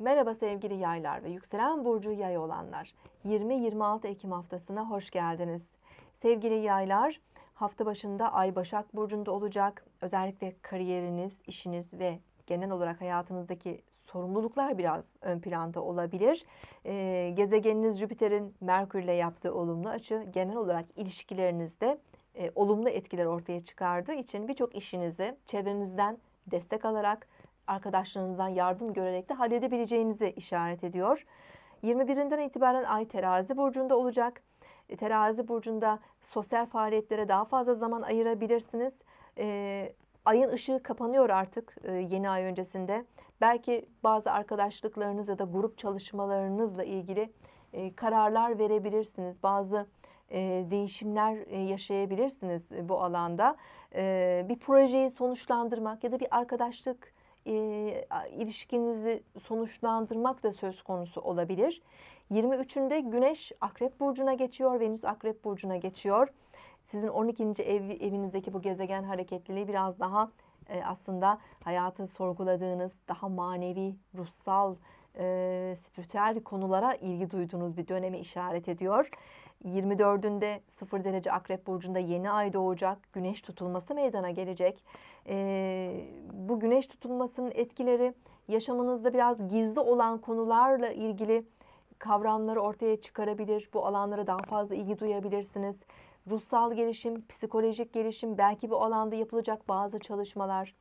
Merhaba sevgili yaylar ve yükselen burcu yay olanlar. 20-26 Ekim haftasına hoş geldiniz. Sevgili yaylar, hafta başında Ay Başak Burcu'nda olacak. Özellikle kariyeriniz, işiniz ve genel olarak hayatınızdaki sorumluluklar biraz ön planda olabilir. Ee, gezegeniniz Jüpiter'in Merkür ile yaptığı olumlu açı genel olarak ilişkilerinizde e, olumlu etkiler ortaya çıkardığı için birçok işinizi çevrenizden destek alarak arkadaşlarınızdan yardım görerek de halledebileceğinizi işaret ediyor. 21'inden itibaren Ay terazi burcunda olacak. E, Terazi burcunda sosyal faaliyetlere daha fazla zaman ayırabilirsiniz. E, ayın ışığı kapanıyor artık e, yeni ay öncesinde. Belki bazı arkadaşlıklarınız ya da grup çalışmalarınızla ilgili e, kararlar verebilirsiniz. Bazı e, değişimler e, yaşayabilirsiniz e, bu alanda. E, bir projeyi sonuçlandırmak ya da bir arkadaşlık e, ilişkinizi sonuçlandırmak da söz konusu olabilir. 23'ünde Güneş Akrep Burcu'na geçiyor, Venüs Akrep Burcu'na geçiyor. Sizin 12. ev, evinizdeki bu gezegen hareketliliği biraz daha e, aslında hayatı sorguladığınız, daha manevi, ruhsal, e, spiritüel konulara ilgi duyduğunuz bir dönemi işaret ediyor. 24'ünde 0 derece Akrep Burcu'nda yeni ay doğacak. Güneş tutulması meydana gelecek. E, bu güneş tutulmasının etkileri yaşamınızda biraz gizli olan konularla ilgili kavramları ortaya çıkarabilir. Bu alanlara daha fazla ilgi duyabilirsiniz. Ruhsal gelişim, psikolojik gelişim, belki bu alanda yapılacak bazı çalışmalar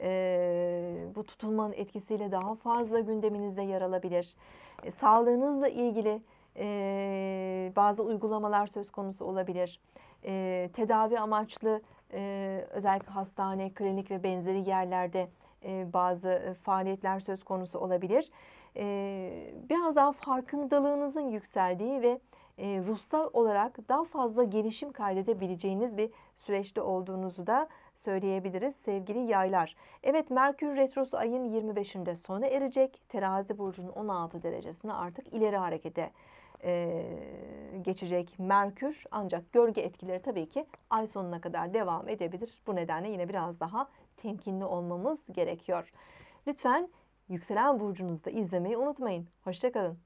e, bu tutulmanın etkisiyle daha fazla gündeminizde yer alabilir. E, sağlığınızla ilgili e, bazı uygulamalar söz konusu olabilir. E, tedavi amaçlı e, özellikle hastane, klinik ve benzeri yerlerde e, bazı faaliyetler söz konusu olabilir. E, biraz daha farkındalığınızın yükseldiği ve e, ruhsal olarak daha fazla gelişim kaydedebileceğiniz bir süreçte olduğunuzu da söyleyebiliriz sevgili yaylar. Evet Merkür Retrosu ayın 25'inde sona erecek. Terazi burcunun 16 derecesine artık ileri harekete e, geçecek Merkür. Ancak gölge etkileri tabii ki ay sonuna kadar devam edebilir. Bu nedenle yine biraz daha temkinli olmamız gerekiyor. Lütfen yükselen burcunuzda izlemeyi unutmayın. Hoşçakalın.